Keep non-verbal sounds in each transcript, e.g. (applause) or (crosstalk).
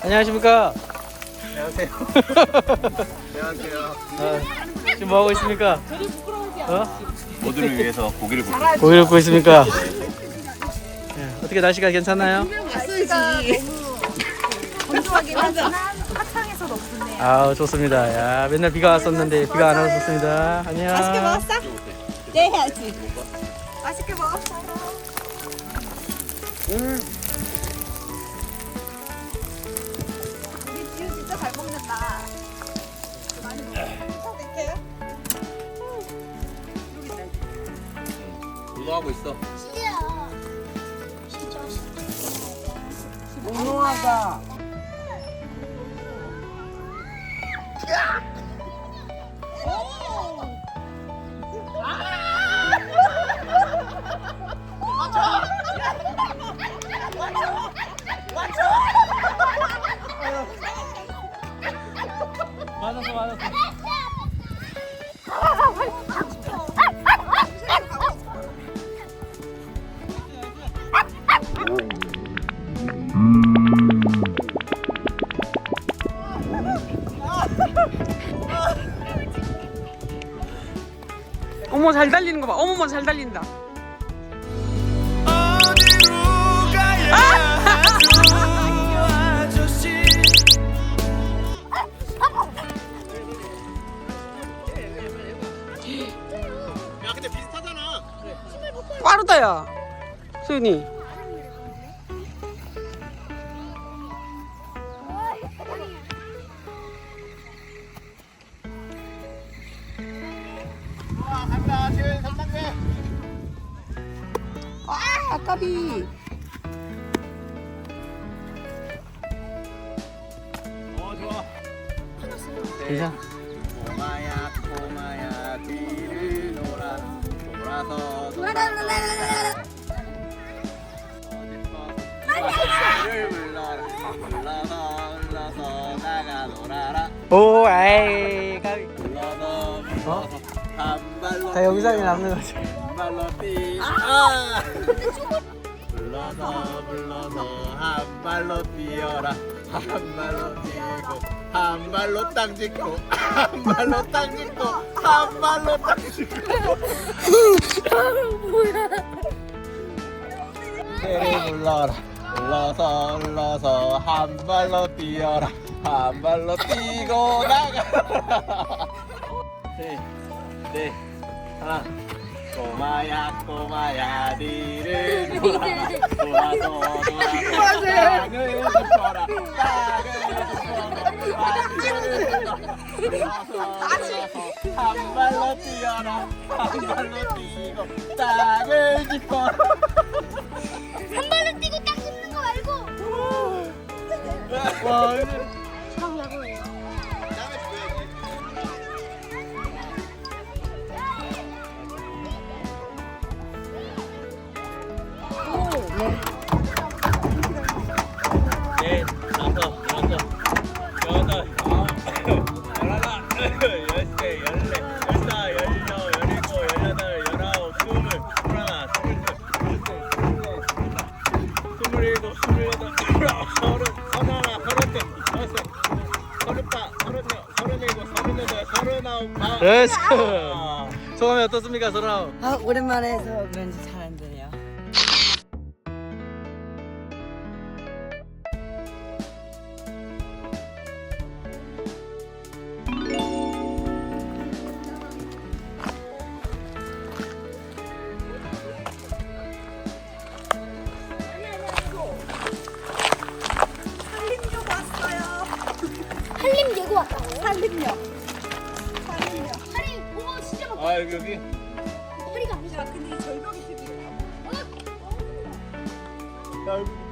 안녕하십니까? 안녕하세요. 안녕하세요. (laughs) 어, 지금 뭐 하고 있습니까? 어? 모두를 위해서 고기를 굽고 고기를 굽고 있습니까? 예, 어떻게 날씨가 괜찮나요? 날씨가 너무 건조하긴 하지만 화창해서 너무 좋네요. 아 좋습니다. 야 맨날 비가 왔었는데 비가 안 왔었습니다. 안녕. 맛있게 먹었어? 네 해야지. 맛있게 먹었어. 우 하고 있어. 몽롱하다. 맞았어 잘 달리는 거 봐. 어머머 잘 달린다. 아 아까비. 어 좋아. 괜찮아. 꼬마야 꼬마야 뒤를 돌아 돌아서 불러라 불러서 불러서 나가 놀아라 오 아이 다 영상에 뛰어. 남는 거지. 뛰 아! 불러서 불러서 한 발로 뛰어라 한 발로 뛰고 한 발로 땅 짚고 한 발로 땅 짚고 한 발로 땅 짚고 새를 불러라 불러서 불러서 한 발로 뛰어라 한 발로 뛰고 나가 셋넷 하나 꼬마야 꼬마야 니를 돌아 돌아서 돌아서 땅을 짚어라 땅을 돌아서 한 발로 뛰어라 한 발로 뛰고 땅을 짚어라. 한 발로 뛰고 딱 짚는 거 말고. 와 서른, 서른하나, 서른둘, 서른셋, 서른넷, 서른여섯, 서른일곱, 서른여덟, 서른아홉. 아. 소감이 어떻습니까, 서라우? 아 오랜만에 해서 그런지 아 여기 여기. 허리가 안야 근데 이 절벽이 되게 야 여기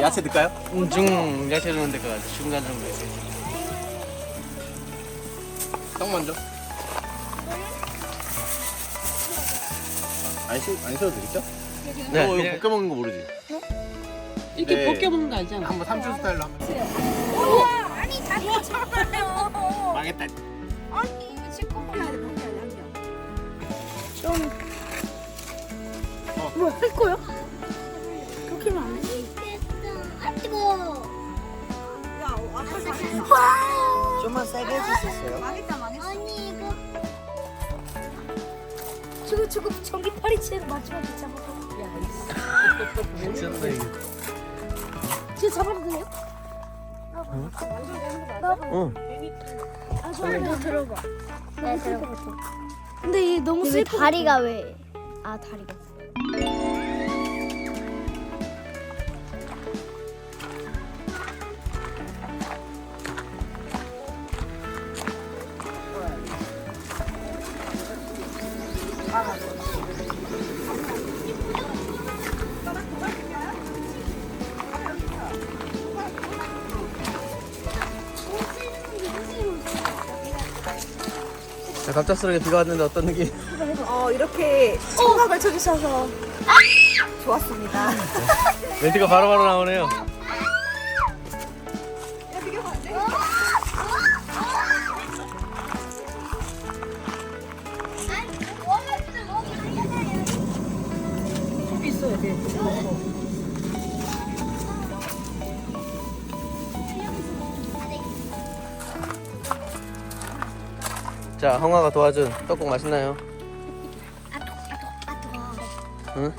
야채 넣을까요? 음, 중 야채 넣으면 될 것 같아. 중간 정도. 떡 먼저 안 씻, 안 씻어도 되겠죠? 네, 어, 이거 그냥- 벗겨 먹는 거 모르지? 이렇게 네. 벗겨 먹는 거 알잖아. 한번 삼촌 스타일로 한번 우와 아니 다리 잖아요 망했다 아니 이거 씻고 먹어야 돼 먹어야 돼좀 어. 뭐야 할 거야? 좀만 세게 해주셨어요. 망했다 망했어 아니 이거 저거 저거 전기 파리채로 마지막에 잡아서. 미쳤다 이게. 지금 잡아도 돼요? 어. 아, 손을 너 들어봐. 네, 들어봐. 근데 얘 너무 슬 다리가 왜? 아, 다리가. 갑작스럽게 비가 왔는데 어떤 느낌? 어 이렇게 청각을 쳐주셔서 좋았습니다 멘트가 바로바로 나오네요. 자, 형아가 도와준 떡국 맛있나요? 응?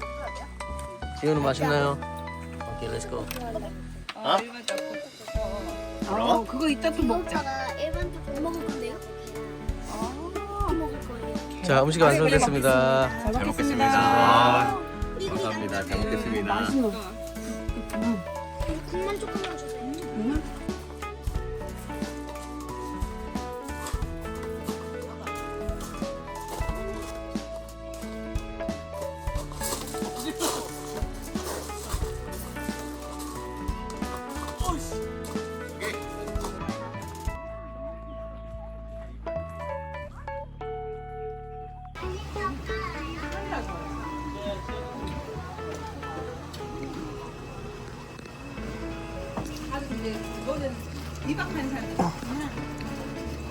지우는 맛있나요? 오케이, 렛츠고. 어, 그거 이따 또 먹자. 일반 쪽못 먹을 건데요? 아, 먹을 거예요. 자, 음식이 완성됐습니다. 잘 먹겠습니다 감사합니다 잘 먹겠습니다 국만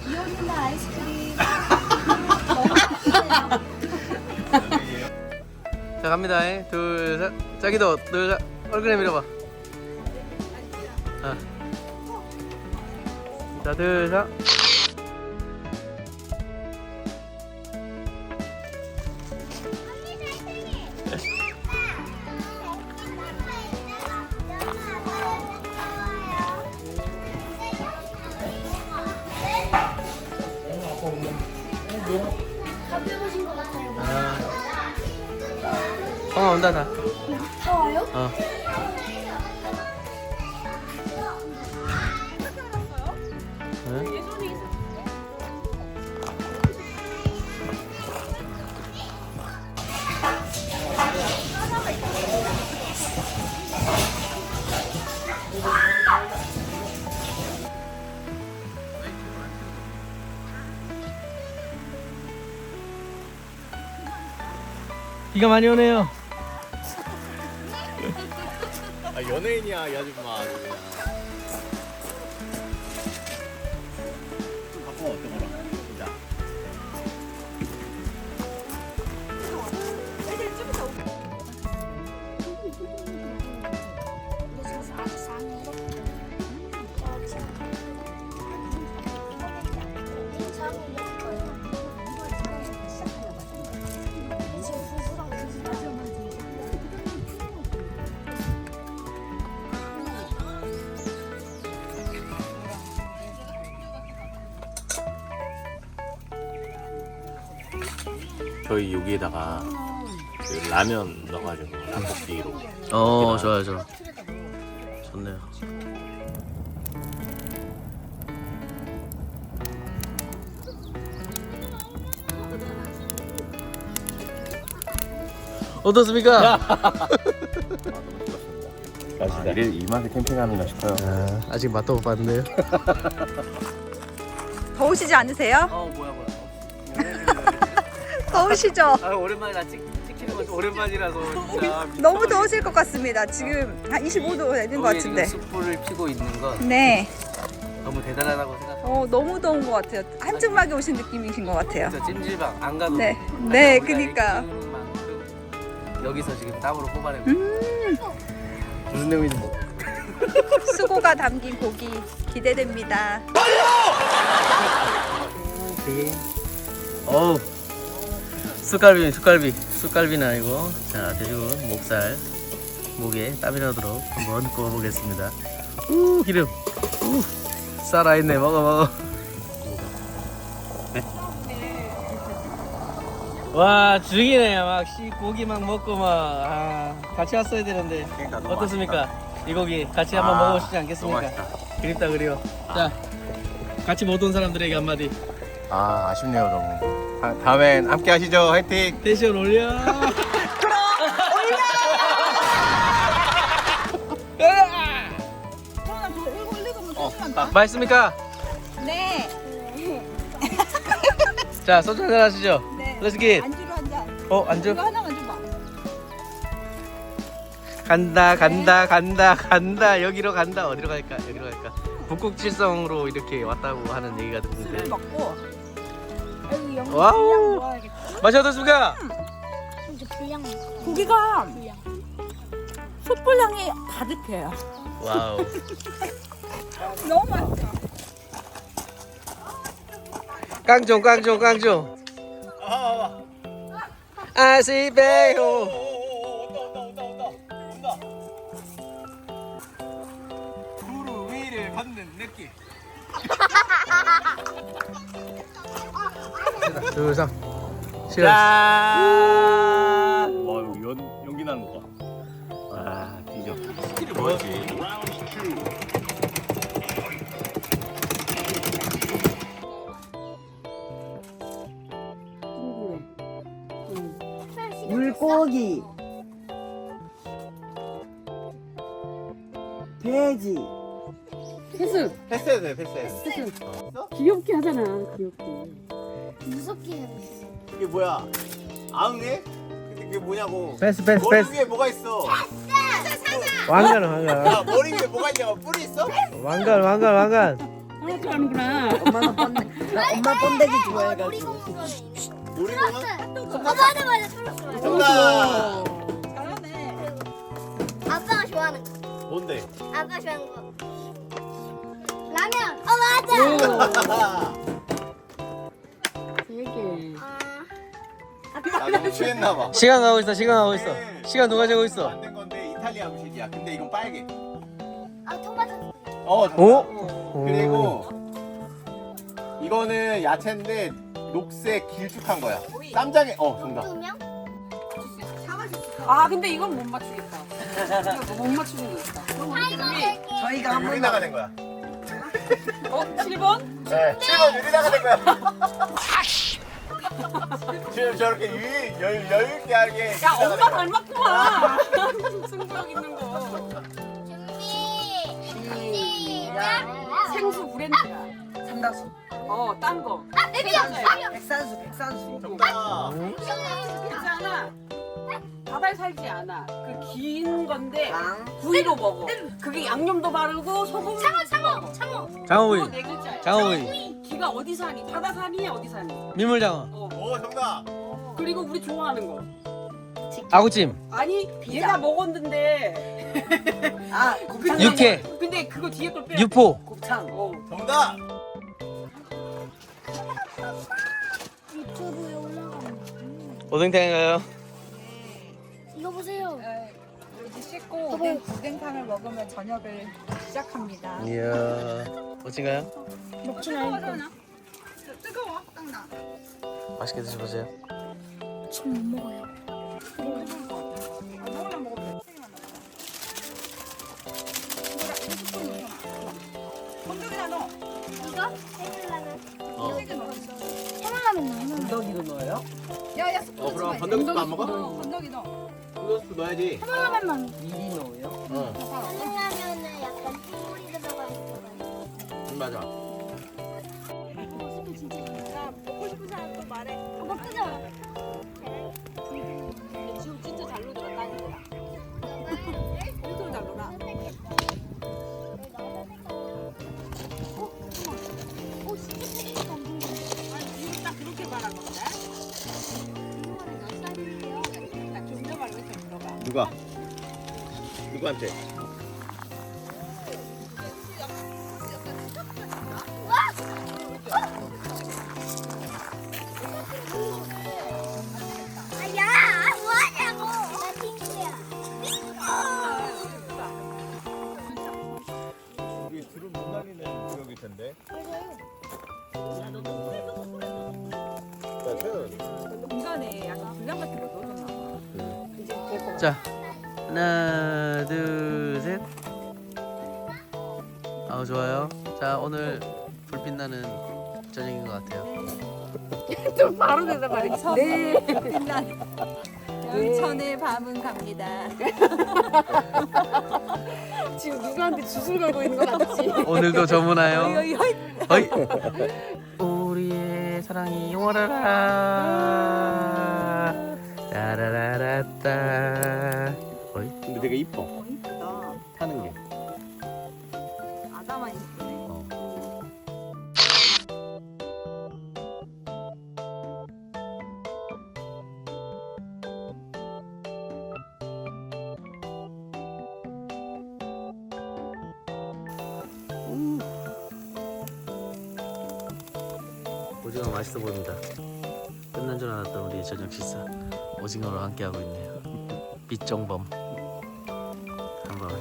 이혼이나 아이스크림. (laughs) 자, 갑니다. 둘, 셋. 자기도, 둘, 셋. 얼굴 내밀어봐. 아. 자, 둘, 셋. 것 같아요. 아. 형아 온다, 다. 다 와요? 어. 비가 많이 오네요. 아 연예인이야 이 아줌마 그냥 저희 여기에다가 그 라면 넣어가지고 라볶이로 어, 좋아요, 좋아. 좋네요. 어떻습니까? (laughs) 아, 이래 이 맛에 캠핑하는가 싶어요 아, 아직 맛도 못 봤는데요. 더우시지 않으세요? 어, 뭐야, 뭐야. 더우시죠? 아 오랜만이라 찍, 찍히는 건좀 오랜만이라서 진짜 (laughs) 너무 더우실 것 같습니다. 지금 한 25도 되는 것 같은데. 숯불을 피고 있는 건 네. 너무 대단하다고 생각합니다. 어, 너무 더운 것 같아요. 한증막에 오신 느낌이신 것 같아요. 진짜 찜질방 안 가도 네. 돼. 네, 우리가 그니까. 이 키우는 만큼 여기서 지금 땀으로 뽑아내고 음, 무슨 내용인지 뭐 (laughs) 수고가 담긴 고기 기대됩니다. (laughs) 어우 숯갈비 숯갈비 숯갈비는 아니고 자 돼지고기 목살 목에 땀이 나도록 한번 구워보겠습니다. 우 기름. 우 살아있네. 먹어 먹어. 네. (laughs) 와 죽이네. 막씨 고기 막 먹고 막. 아, 같이 왔어야 되는데. 그러니까 어떻습니까? 이 고기 같이 한번 아, 먹어보시지 않겠습니까? 맛있다. 그립다 그리워. 자 같이 못 온 사람들에게 한마디. 아 아쉽네요 너무. 다, 다음엔 함께 하시죠. 화이팅. 텐션 올려. 어, 맛있습니까? 네. 자, 소주 한잔 하시죠. 네. Let's get. 안주로 한 잔. 어, 안주? 이거 하나만 줘봐. 간다, 간다, 간다, 간다. 여기로 간다. 어디로 갈까? 여기로 갈까? 북극칠성으로 이렇게 왔다고 하는 얘기가 술을 듣는데. 먹고. 영양 와우. 좋아야겠다. 맛이 어떻습니까? 진짜 불량. 고기가 불량. 숯불향이 가득해요. 와우. (laughs) 너무 맛있어. 깡종, 깡종, 깡종. 아시베요. 구루 위를 받는 느낌. (laughs) 둘, 셋. 짠. 와 여기 연 연기 나는 거 봐. 와 뒤져. 스킬이 뭐였지? 물고기, 돼지. 패스, 패스해도 돼 패스해. 패스. 귀엽게 하잖아, 귀엽게. 무섭게 해야 돼. 이게 뭐야? 아웅네? 근데 그게 뭐냐고. 패스, 패스, 머리 패스. 위에 뭐가 있어? 왕관, 왕관. 야 머리 위에 뭐가 있냐? 뿔이 있어? 왕관, 왕관, 왕관. 하나도 하는구나. 엄마 번데기 좋아해가지고. 놀이공원? 어, 맞아 맞아 틀렸어. 정답. 잘하네. 아빠가 좋아하는 거. 뭔데? 아빠가 좋아하는 거. 라면. 어 맞아. (laughs) 아, 나 너무 취했나 봐. 시간 가고 있어, 시간 가고 있어. 네. 시간 누가 재고 있어? 만든 건데 이탈리아 음식이야. 근데 이건 빨개. 아 토마토. 어. 오? 그리고 이거는 야채인데 녹색 길쭉한 거야. 쌈장에 어 정답. 두 명? 아, 근데 이건 못 맞추겠다. 이거 못 맞추는 거 있다. 저희가 유리 나가는 거야. 어, 7번? 네. 7번 유리 나가는 거야. (laughs) 지금 저렇게 유, 여유, 여유 있게 하게. 야, 엄마 닮았구만. (laughs) 승부욕 있는 거. 준비. 시작. 생수 브랜드야. 삼다수. 어, 딴 거. 백산수 백산수. 정답. 괜찮아. 바다에 살지 않아. 그 긴 건데 구이로 먹어. 그게 양념도 바르고 소금. 장어구이. 네 글자야. 장어구이. 기가 어디 사니? 바다 사니? 어디 사니? 민물장어. 어. 오 정답. 그리고 우리 좋아하는 거. 아구찜. 아니, 얘가 먹었는데. 아 곱창. 육회. 근데 그거 뒤에 걸 빼. 유포. 곱창. 어. 정답. 유튜브에 올라가는. 오뎅탕인가요? 이거 보세요. 네, 이제 씻고 오뎅, 오뎅탕을 먹으면 저녁을 시작합니다. 이야. 멋진가요? 먹진 않을까. 뜨거워. 땅나. 맛있게 드셔보세요. 지금 못 먹어요. 먹으면 먹어도 돼. 건더기나 넣어. 이거? 해물라면. 어. 해물라면 건더기도 넣어요? 야야 스프 어 그럼 마. 건더기도 안 먹어? 어, 건더기 넣어. 건더기 넣어야지. 해물라면만. 미리 넣어요? 어. 해물라면은 약간 꿀이 들어가 있어가지고. 맞아. 누가? 누구한테? 자 하나 둘셋. 아우 좋아요. 자 오늘 불빛 나는 저녁인 것 같아요. (laughs) 좀 바로 대답하니까. 네. 연천의 밤은 갑니다. (laughs) 지금 누구한테 주술 걸고 있는 거 맞지? 오늘도 저문하여 어이, (laughs) 우리의 사랑이 영원하라 따라라라따 어이 근데 되게 이뻐. 어, 이쁘다. 하는 게. 아담한 이쁘네. 어. 오징어 맛있어 보입니다 끝난 줄 알았던 우리의 저녁 식사 오징어로 함께하고 있네요 빛정범 한번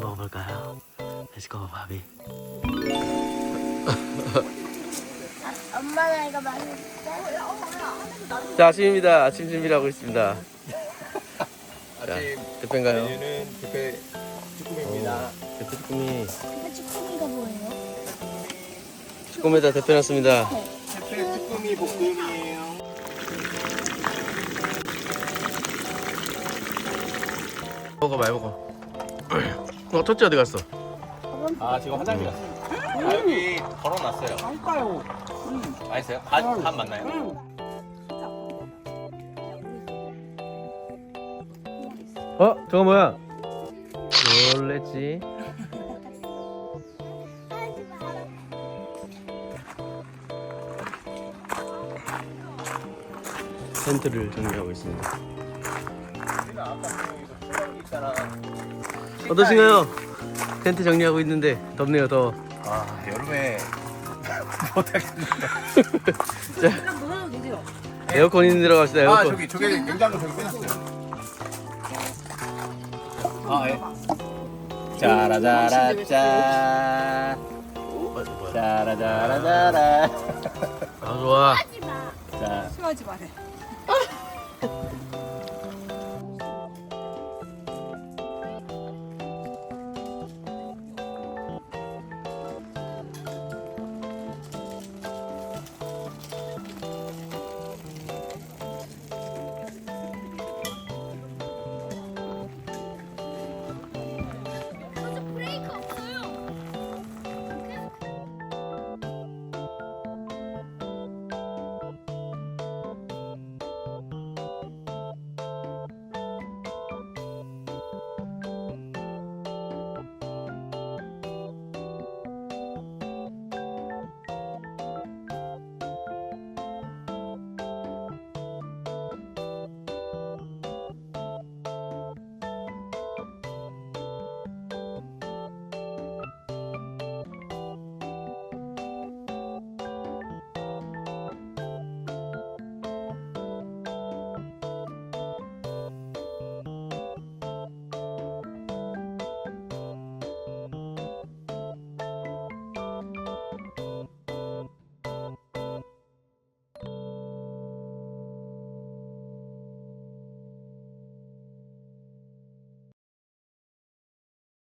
먹어볼까요? 렛츠고 바비 엄마는 이거 맛있어. 자 아침입니다 아침 준비를 하고 있습니다 (laughs) 아침 대표인가요? 메뉴는 대패 쭈꾸미입니다. 대표 쭈꾸미 근데 치킨이가 뭐예요? 쭈꾸미에다 대표놨습니다 대패 쭈꾸미 볶음이 먹어 많이 먹어 어 첫째 어디 갔어? 아 지금 화장실 갔어. 아, 여기 걸어놨어요. 할까요? 맛있어요? 간, 간 맞나요? 어? 저거 뭐야? 놀랬지 텐트를 정리하고 있습니다 어떠신가요? 텐트 정리하고 있는데 덥네요 더워 아 여름에. 딱 넣어도 되죠? 에어컨 있는 데로 갑시다 아 에어컨 저기 저기 냉장고 저기 빼놨어요. 아 예. 짜라짜라짜. 어, 뭐야? 짜라짜라짜라. 아 좋아 자 수하지 마세요.